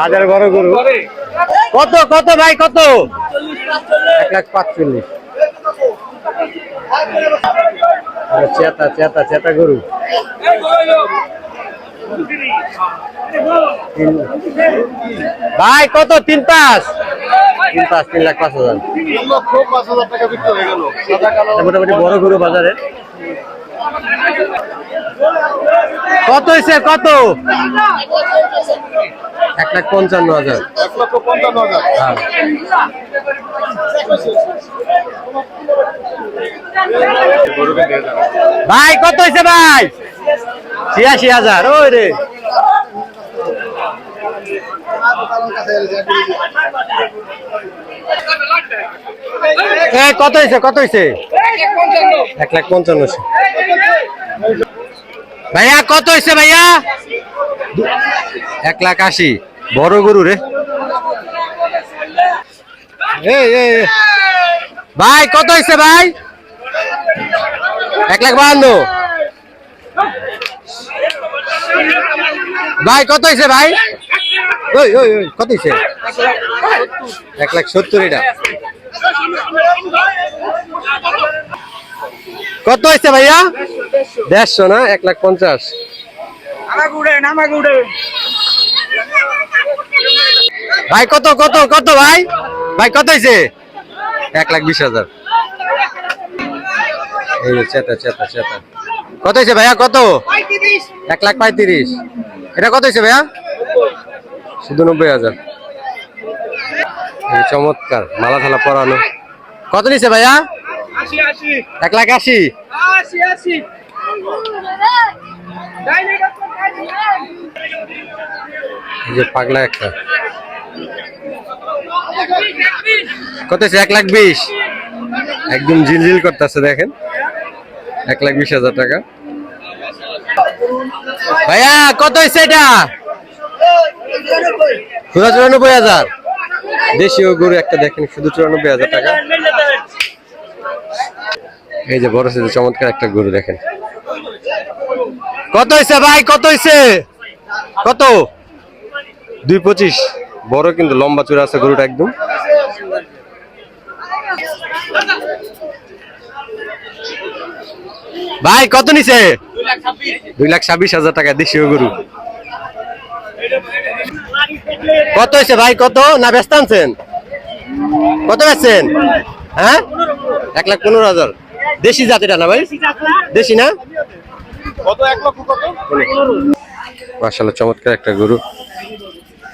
হাজার বড় গরু। কত কত ভাই কত? এক লাখ পাঁচচল্লিশ। চেতা চেতা চেতা গরু। ভাই, কত? তিন পাঁচ? তিন পাঁচ, তিন লাখ পাঁচ হাজার। মোটামুটি বড় গরু বাজারে। কত হয়েছে কত? এক লাখ পঞ্চান্ন হাজার। হ্যাঁ। ভাই, কত হয়েছে ভাই? ছিয়াশি হাজার, ওই রে। কত হয়েছে কত হয়েছে এক লাখ পঞ্চান্ন ভাইয়া, কত হয়েছে ভাইয়া? এক লাখ আশি। বড় গরু রে। ভাই, কত হয়েছে ভাই? এক লাখ বাহান্ন। ভাই, কত হয়েছে ভাই? ওই ওই ওই, কত হয়েছে এক লাখ সত্তর এটা। কত হয়েছে ভাইয়া? দেড়শো না, এক লাখ পঞ্চাশ। ভাই, কত কত কত ভাই? ভাই, কত হয়েছে এক লাখ বিশ হাজার। চেতা চেতা চেতা। কত হয়েছে ভাইয়া, কত? এক লাখ পঁয়ত্রিশ। এটা কত হয়েছে ভাইয়া? শুধু নব্বই হাজার। চমৎকার মালা থালা পরানো। কত নিছে ভাইয়া? এক লাখ আশি। যে পাগলা একটা। কত এক লাখ বিশ। একদম ঝিলঝিল করতেছে দেখেন। এক লাখ বিশ হাজার টাকা। ভাইয়া, কত হয়েছে এটা? শুধু চুরানব্বই হাজার। দেশীয় গরু একটা দেখেন, শুধু চুরানব্বই হাজার টাকা। এই যে বড় সাইজের চমৎকার একটা গরু দেখেন। কত হয়েছে ভাই, কত হয়েছে কত? দুই পঁচিশ। বড় কিন্তু লম্বা চূড়া আছে গরুটা একদম। ভাই কত নিছে? দুই লাখ ছাব্বিশ হাজার টাকা দেশীয় গরু। কত হয়েছে ভাই কত? না ব্যস্ত আনছেন? কত বেচছেন? হ্যাঁ? এক লাখ পনেরো হাজার। দেশি জাতিটা না ভাই? দেশি না? মাসাল্লাহ চমৎকার একটা গরু।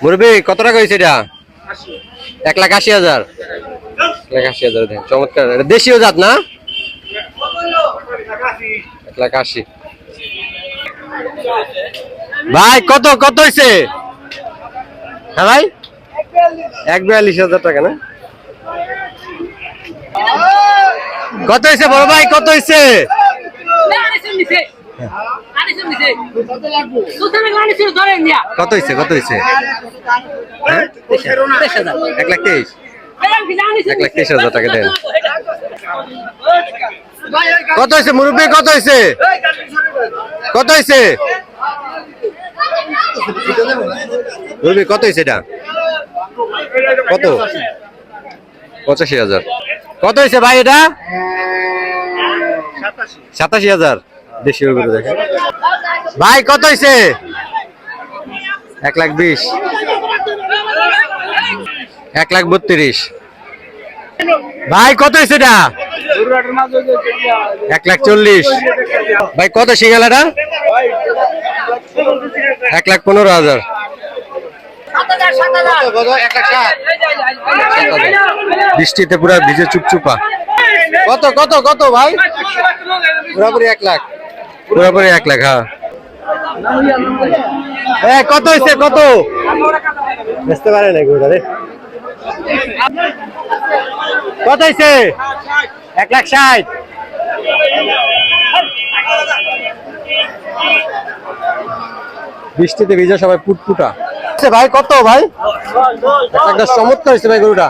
মুরব্বী কত টাকা হয়েছে এটা? এক লাখ আশি হাজার। এক লাখ আশি হাজার চমৎকার। দেশীয় জাত না? এক লাখ আশি। ভাই কত কত হয়েছে হ্যাঁ ভাই? এক বিয়াল্লিশ হাজার টাকা না? কত হয়েছে বড় ভাই কত হয়েছে কত হয়েছে কত হয়েছে হ্যাঁ? এক লাখ তেইশ। এক লাখ তেইশ হাজার টাকা দেন। কত হয়েছে মুরব্বী, কত হয়েছে কত হয়েছে মুরব্বী, কত হয়েছে এটা? কত? পঁচাশি হাজার। কত হয়েছে ভাই এটা? সাতাশি হাজার। দেশীয় গরু দেখেন ভাই, কত হয়েছে এক লাখ বিশ। এক লাখ বত্রিশ। ভাই, কত হয়েছে এটা? এক লাখ চল্লিশ। ভাই কত সিঙ্গালাটা এক লাখ পনেরো হাজার। বৃষ্টিতে পুরো ভিজে চুপচুপা। কত কত কত ভাই? পুরোপুরি এক লাখ। পুরোপুরি এক লাখ হ্যাঁ। এ, কত হয়েছে কত? বুঝতে পারে না রে। কত হয়েছে? এক লাখ ষাট। বৃষ্টিতে ভিজে সবাই পুটপুটা। আচ্ছা ভাই কত ভাই? এক লাখ চমৎকার হয়েছে ভাই গরুটা।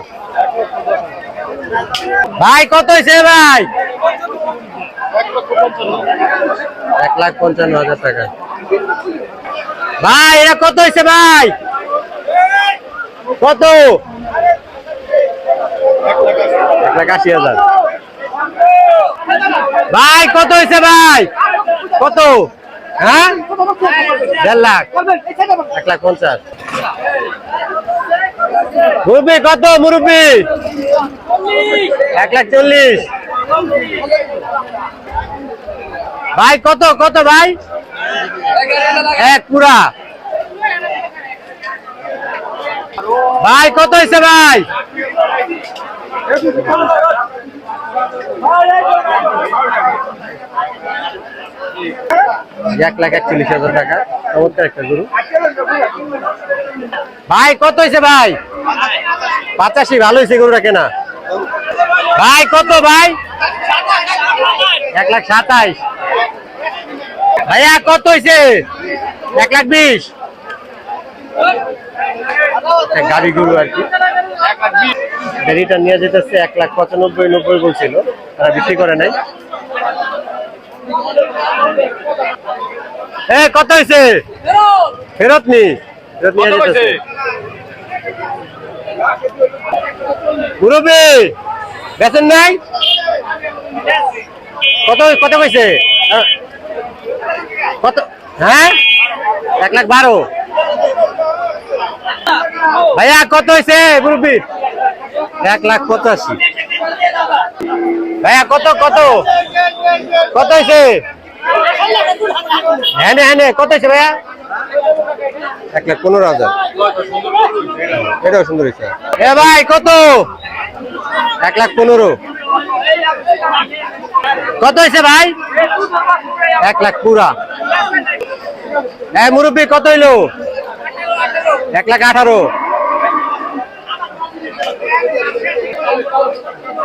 ভাই কত হয়েছে ভাই? এক লাখ পঞ্চান্ন হাজার টাকা। ভাই এটা কত হয়েছে ভাই? কত? এক লাখ আশি হাজার। ভাই, কত হয়েছে ভাই? কত? হ্যাঁ? দেড় লাখ। এক লাখ পঞ্চাশ। মুরব্বী, কত মুরব্বী? এক লাখ চল্লিশ। ভাই, কত কত ভাই? এক পুরা। ভাই, কত হয়েছে ভাই? এক লাখ একচল্লিশ হাজার টাকা। চমৎকার একটা গরু। ভাই, কত হয়েছে ভাই? পঁচাশি, ভালো হয়েছে গরুটা কেনা? ভাই, কত ভাই? এক লাখ সাতাইশ। ভাইয়া, কত হয়েছে? এক লাখ বিশ। গাড়ি গরু আর কি। গাড়িটা নিয়ে যেতেছে এক লাখ পঁচানব্বই, নব্বই বলছিল। তারা বিক্রি করে নাই। এ কত হয়েছে ফেরত নি। ফেরত নিয়ে যেতেছে। মুরব্বী বেতন নাই? কত কত কইছে? কত হ্যাঁ? এক লাখ বারো। ভাইয়া কত হয়েছে মুরব্বী? এক লাখ পঁচাশি। ভাইয়া কত কত? কত হয়েছে হ্যাঁ নে, হ্যাঁ কত হয়েছে ভাইয়া? এক লাখ পনেরো হাজার। এটাও সুন্দর হয়েছে। এ ভাই কত? এক লাখ পনেরো। কত হয়েছে ভাই? এক লাখ পুরা। হ্যাঁ মুরব্বী কত হইল? এক লাখ আঠারো।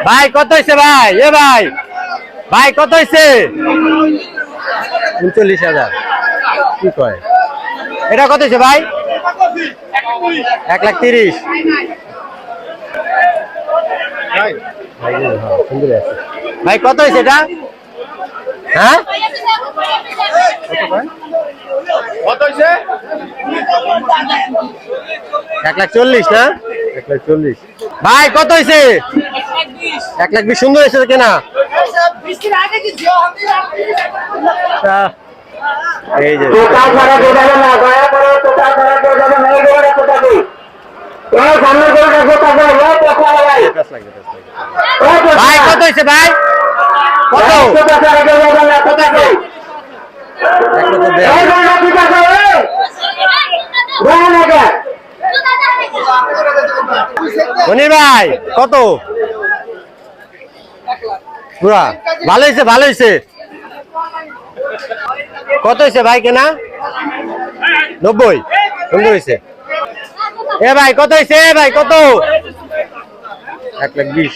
ভাই কত হয়েছে ভাই? এ ভাই ভাই কত হয়েছে? উনচল্লিশ হাজার। কি কয়? এটা কত হয়েছে ভাই? এক লাখ তিরিশ। ভাই, কত হয়েছে এটা? হ্যাঁ? কত হয়েছে? এক লাখ চল্লিশ না? এক লাখ চল্লিশ। ভাই কত হয়েছে? এক লাখ বিশ। সুন্দর হয়েছে কেনা। এই যে। ভাই ভাই কত হয়েছে ভাই? কত টোটা ছাড়া টোটা পুরা, ভালো হয়েছে ভালো হয়েছে কত হয়েছে ভাই কেনা? নব্বই, সুন্দর হয়েছে এ ভাই, কত হয়েছে ভাই, কত? এক লাখ বিশ।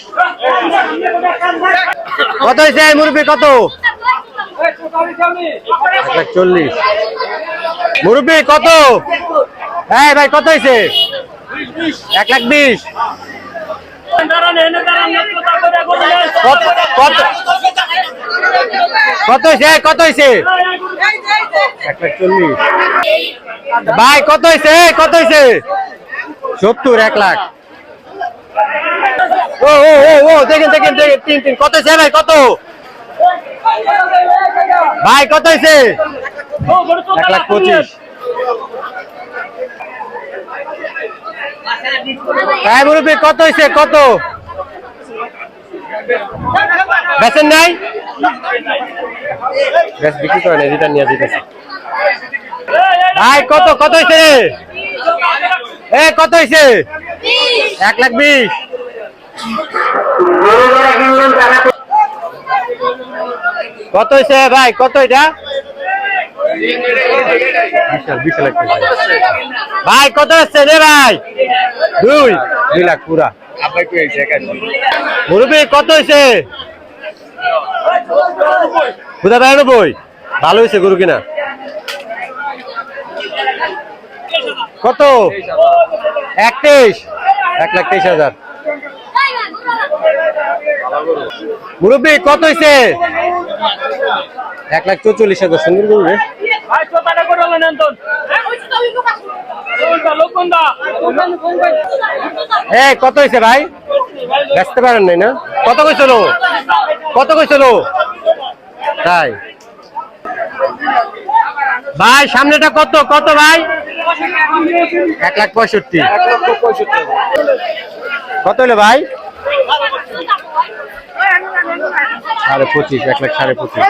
কত হয়েছে মুরব্বী, কত? এক লাখ চল্লিশ। মুরব্বী, কত? হ্যাঁ ভাই, কত হয়েছে এক লাখ বিশ। কত হয়েছে কত হয়েছে চল্লিশ ভাই, কত হয়েছে কত হয়েছে সত্তর, এক লাখ। ও ও ও ও, দেখেন দেখেন দেখেন, তিন তিন। কত হয়েছে ভাই? কত? ভাই, কত হয়েছে এক লাখ পঁচিশ। হ্যাঁ মুরব্বী, কত হয়েছে কত? বেচেন নাই? বেশ বিক্রি করে নাই নিয়ে দিতেছে ভাই কত কত হয়েছে এ কত হয়েছে এক লাখ বিশ। কত হয়েছে ভাই? কত এটা? ভাই কত হচ্ছে রে ভাই? দুই। দুই লাখ পুরা। মুরব্বী কত হয়েছে বুঝা বেড়ানব্বই ভালো হয়েছে গরু কিনা? কত? এক তেইশ এক লাখ তেইশ হাজার। মুরব্বী কত হয়েছে এক লাখ চৌচল্লিশ হাজার। সুন্দর গরু রে এ কত হয়েছে ভাই? বেচতে পারেন নাই না? কত কইছিল কত কইছিল তাই। ভাই, সামনেটা কত? কত ভাই? এক লাখ পঁয়ষট্টি। কত হলো ভাই? সাড়ে পঁচিশ, এক লাখ সাড়ে পঁচিশ।